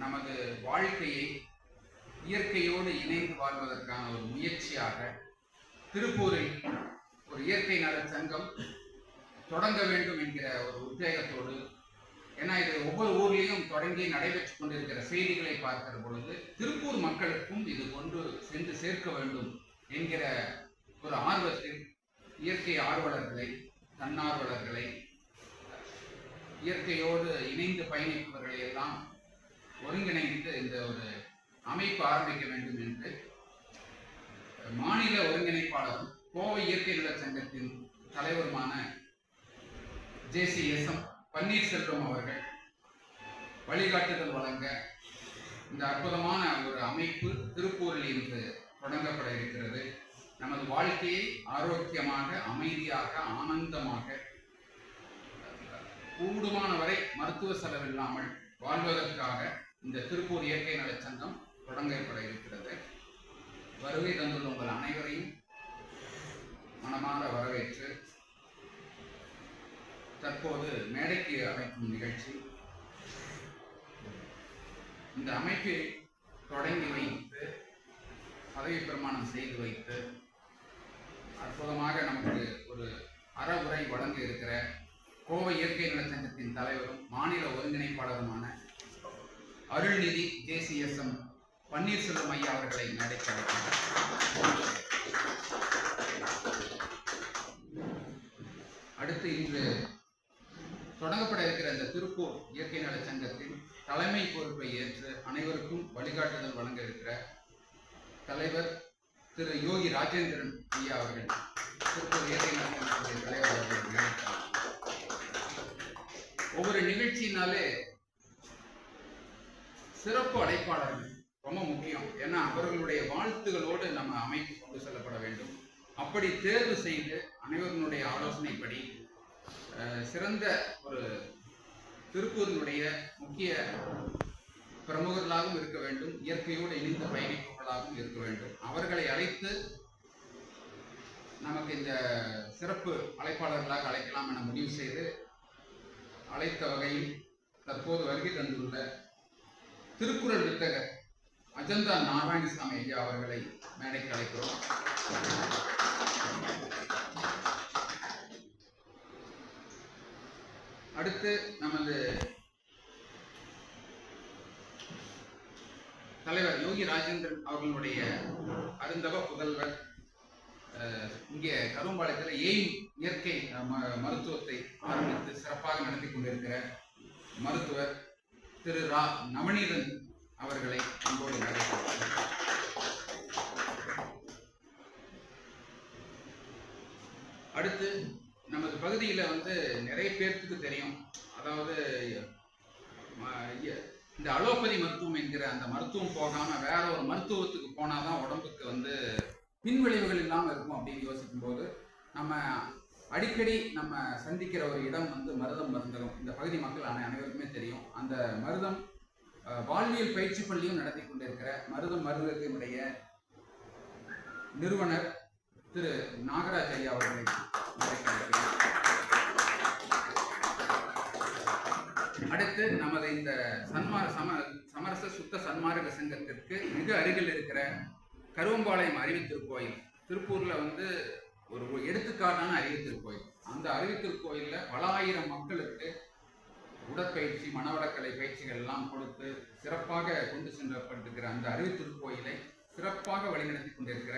நமது வாழ்க்கையை இயற்கையோடு இணைந்து வாழ்வதற்கான ஒரு முயற்சியாக திருப்பூரில் ஒரு இயற்கை நல சங்கம் தொடங்க வேண்டும் என்கிற ஒரு உத்வேகத்தோடு ஏன்னா இது ஒவ்வொரு ஊர்லேயும் தொடங்கி நடைபெற்று கொண்டிருக்கிற செய்திகளை பார்க்கிற பொழுது திருப்பூர் மக்களுக்கும் இது கொண்டு சென்று சேர்க்க வேண்டும் என்கிற ஒரு ஆர்வத்தில் இயற்கை ஆர்வலர்களை தன்னார்வலர்களை இயற்கையோடு இணைந்து பயணிப்பவர்களை எல்லாம் ஒருங்கிணைந்து இந்த ஒரு அமைப்பு ஆரம்பிக்க வேண்டும் என்று மாநில ஒருங்கிணைப்பாளரும் கோவை இயற்கை நல சங்கத்தின் தலைவருமான J C S M Panneerselvam அவர்கள் வழிகாட்டுதல் வழங்க இந்த அற்புதமான ஒரு அமைப்பு திருப்பூரில் இன்று தொடங்கப்பட இருக்கிறது. நமது வாழ்க்கையை ஆரோக்கியமாக அமைதியாக ஆனந்தமாக கூடுமான வரை மருத்துவ செலவில்லாமல் வாழ்வதற்காக இந்த திருப்பூர் இயற்கை நல சங்கம் தொடங்கப்பட இருக்கிறது. வருகை தந்துள்ள உங்கள் அனைவரையும் மனமாற வரவேற்று தற்போது மேடைக்கு அமைக்கும் நிகழ்ச்சி. இந்த அமைப்பை தொடங்கி வைத்து பதவி பிரமாணம் செய்து வைத்து அற்புதமாக நமக்கு ஒரு அறவுரை வழங்க இருக்கிற கோவை இயற்கை நலச்சங்கத்தின் தலைவரும் மாநில ஒருங்கிணைப்பாளருமான அருள்நிதி ஜேசிஎஸ்எம் பன்னீர்செல்வம் ஐயா அவர்களை மேடைக்கு அடுத்து இன்று தொடங்கப்பட இருக்கிற இந்த திருப்பூர் இயற்கை நல சங்கத்தின் தலைமை பொறுப்பை ஏற்று அனைவருக்கும் வழிகாட்டுதல் வழங்க இருக்கிற தலைவர் திரு யோகி ராஜேந்திரன் ஐயா அவர்கள் திருப்பூர் இயற்கை நல சங்கத்தின் தலைவர் அவர்கள் ஒவ்வொரு நிகழ்ச்சியினாலே சிறப்பு அழைப்பாளர்கள் ரொம்ப முக்கியம். ஏன்னா அவர்களுடைய வாழ்த்துகளோடு நம்ம அமைப்பு கொண்டு செல்லப்பட வேண்டும். அப்படி தேர்வு செய்து அனைவருடைய ஆலோசனைப்படி அஹ், சிறந்த ஒரு திருப்பூரினுடைய முக்கிய பிரமுகர்களாகவும் இருக்க வேண்டும். இயற்கையோடு இணைந்த பயணிப்பவர்களாகவும் இருக்க வேண்டும். அவர்களை அழைத்து நமக்கு இந்த சிறப்பு அழைப்பாளர்களாக அழைக்கலாம் என முடிவு செய்து அழைத்த வகையில் தற்போது வருகை தந்துள்ள திருக்குறள் வித்தகர் அஜந்தா நாராயணசாமி ஐயா அவர்களை மேடைக்கு அழைக்கிறோம். அடுத்து நமது தலைவர் யோகி ராஜேந்திரன் அவர்களுடைய அருந்தவ புதல்வர் அஹ், இங்கே கரும்பாளையத்தில் எய்ம் இயற்கை ம- மருத்துவத்தை ஆரம்பித்து சிறப்பாக நடத்தி கொண்டிருக்கிற மருத்துவர் திரு ரா நவநீதன் அவர்களை அன்போடு அழைக்கிறோம். அடுத்து நமது பகுதியில் வந்து நிறைய பேர்த்துக்கு தெரியும் அதாவது ம- இந்த அலோபதி மருத்துவம் என்கிற அந்த மருத்துவம் போகாம வேற ஒரு மருத்துவத்துக்கு போனாதான் உடம்புக்கு வந்து பின்விளைவுகள் இல்லாமல் இருக்கும் அப்படின்னு யோசிக்கும் போது நம்ம அடிக்கடி நம்ம சந்திக்கிற ஒரு இடம் வந்து மருதம் மருந்தகம். இந்த பகுதி மக்கள் அனைவருக்குமே தெரியும். அந்த மருதம் வாழ்வியல் பயிற்சி பள்ளியும் நடத்தி கொண்டிருக்கிற மருதம் மருந்தகத்தினுடைய நிறுவனர் திரு நாகராஜ் ஐயா அவர்களை அடுத்து நமது இந்த சன்மார சம சமரச சுத்த சன்மார்க சங்கத்திற்கு மிக அருகில் இருக்கிற கருவம்பாளையம் அறிவித்திருக்கோயில். திருப்பூர்ல வந்து ஒரு எடுத்து ஒரு எடுத்துக்காட்டான கோயில். அந்த அறிவித்திருக்கோயில்ல பல ஆயிரம் மக்களுக்கு உடற்பயிற்சி மனவளக்கலை பயிற்சிகள் எல்லாம் கொடுத்து சிறப்பாக கொண்டு சென்றப்பட்டிருக்கிற அந்த அறிவித்திருக்கோயிலை சிறப்பாக வழிநடத்தி கொண்டிருக்கிற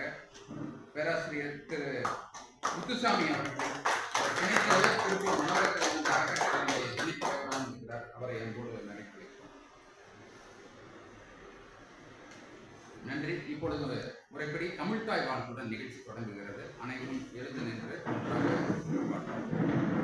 பேராசிரியர் திரு முத்துசாமி அவர்கள் நன்றி. இப்பொழுது முறைப்படி தமிழ்தாய் வாழ்த்துடன் நிகழ்ச்சி தொடங்குகிறது. அனைவரும் எழுந்து நின்று ஒன்றாக